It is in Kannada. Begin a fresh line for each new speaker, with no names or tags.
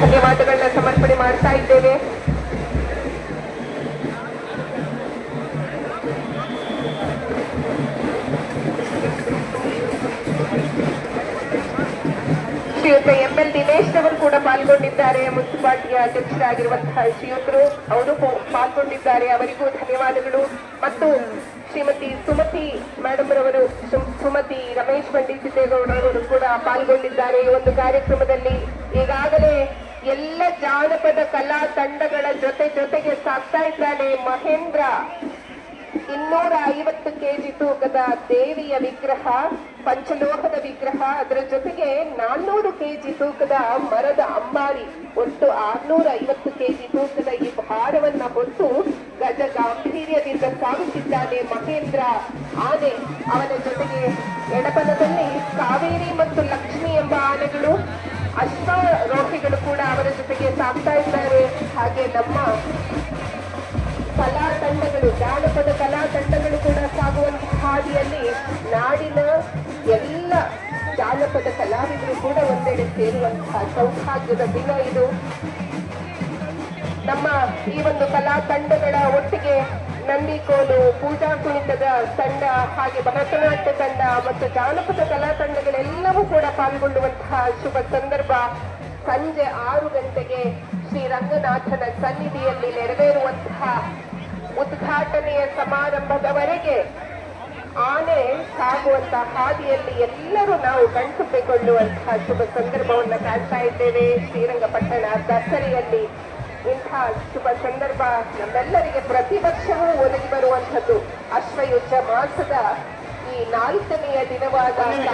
ಧನ್ಯವಾದಗಳನ್ನ ಸಮರ್ಪಣೆ ಮಾಡ್ತಾ ಇದ್ದೇವೆ. ಶ್ರೀಯುತ ಎಂ ಎಲ್ ದಿನೇಶ್ ಅವರು ಕೂಡ ಪಾಲ್ಗೊಂಡಿದ್ದಾರೆ. ಮುನ್ಸಿಪಾಲಿಟಿಯ ಅಧ್ಯಕ್ಷರಾಗಿರುವಂತಹ ಶ್ರೀಯುತರು ಅವರು ಪಾಲ್ಗೊಂಡಿದ್ದಾರೆ. ಅವರಿಗೂ ಧನ್ಯವಾದಗಳು. ಮತ್ತು ಶ್ರೀಮತಿ ಸುಮತಿ ಮೇಡಮ್ ರವರು ಸುಮತಿ ರಮೇಶ್ ಪಂಡಿತ್ ಸಿದ್ದೇಗೌಡರವರು ಕೂಡ ಪಾಲ್ಗೊಂಡಿದ್ದಾರೆ. ಈ ಒಂದು ಕಾರ್ಯಕ್ರಮದಲ್ಲಿ ಈಗಾಗಲೇ ಎಲ್ಲ ಜಾನಪದ ಕಲಾ ತಂಡಗಳ ಜೊತೆ ಜೊತೆಗೆ ಸಾಕ್ತಾ ಇದ್ದಾನೆ ಮಹೇಂದ್ರ. ಇನ್ನೂರ ಐವತ್ತು ಕೆಜಿ ತೂಕದ ದೇವಿಯ ವಿಗ್ರಹ, ಪಂಚಲೋಹದ ವಿಗ್ರಹ, ಅದರ ಜೊತೆಗೆ ನಾನ್ನೂರು ಕೆಜಿ ತೂಕದ ಮರದ ಅಂಬಾರಿ, ಒಟ್ಟು ಆರ್ನೂರ ಐವತ್ತು ಕೆಜಿ ತೂಕದ ಈ ಭಾರವನ್ನ ಹೊತ್ತು ಗಜ ಗಾಂಭೀರ್ಯದಿಂದ ಸಾಗುತ್ತಿದ್ದಾನೆ ಮಹೇಂದ್ರ. ಆನೆ ಅವನ ಜೊತೆಗೆ ಎಡಪದದಲ್ಲಿ ಕಾವೇರಿ ಮತ್ತು ಲಕ್ಷ್ಮಿ ಎಂಬ ಆನೆಗಳು ಅಶ್ವಾರೋಹಿಗಳು ಕೂಡ ಅವರ ಜೊತೆಗೆ ಸಾಗ್ತಾ ಇದ್ದಾರೆ. ಹಾಗೆ ನಮ್ಮ ಕಲಾ ತಂಡಗಳು ಜಾನಪದ ಕಲಾ ತಂಡಗಳು ಕೂಡ ಸಾಗುವಂತಹ ಹಾದಿಯಲ್ಲಿ ನಾಡಿನ ಎಲ್ಲ ಜಾನಪದ ಕಲಾವಿದರು ಕೂಡ ಒಂದೆಡೆ ಸೇರುವಂತಹ ಸೌಭಾಗ್ಯದ ದಿನ ಇದು. ನಮ್ಮ ಈ ಒಂದು ಕಲಾ ತಂಡಗಳ ಒಟ್ಟಿಗೆ ನಂದಿಕೋಲು ಪೂಜಾ ಕುಣಿತದ ತಂಡ ಹಾಗೆ ಭರತನಾಟ್ಯ ತಂಡ ಮತ್ತು ಜಾನಪದ ಕಲಾ ತಂಡಗಳೆಲ್ಲವೂ ಕೂಡ ಪಾಲ್ಗೊಳ್ಳುವಂತಹ ಶುಭ ಸಂದರ್ಭ. ಸಂಜೆ ಆರು ಗಂಟೆಗೆ ಶ್ರೀ ರಂಗನಾಥನ ಸನ್ನಿಧಿಯಲ್ಲಿ ನೆರವೇರುವಂತಹ ಉದ್ಘಾಟನೆಯ ಸಮಾರಂಭದವರೆಗೆ ಆನೆ ಸಾಗುವಂತಹ ಹಾದಿಯಲ್ಲಿ ಎಲ್ಲರೂ ನಾವು ಕಣ್ತುಪ್ಪಿಕೊಳ್ಳುವಂತಹ ಶುಭ ಸಂದರ್ಭವನ್ನು ಕಾಣ್ತಾ ಇದ್ದೇವೆ. ಶ್ರೀರಂಗಪಟ್ಟಣ ದಸರೆಯಲ್ಲಿ ಇಂಥ ಶುಭ ಸಂದರ್ಭ ನಮ್ಮೆಲ್ಲರಿಗೆ ಪ್ರತಿ ವರ್ಷವೂ ಒದಗಿ ಬರುವಂಥದ್ದು ಅಶ್ವಯುಜ ಮಾಸದ ಈ ನಾಲ್ಕನೆಯ ದಿನವಾದ
ನಿಮಿಷ.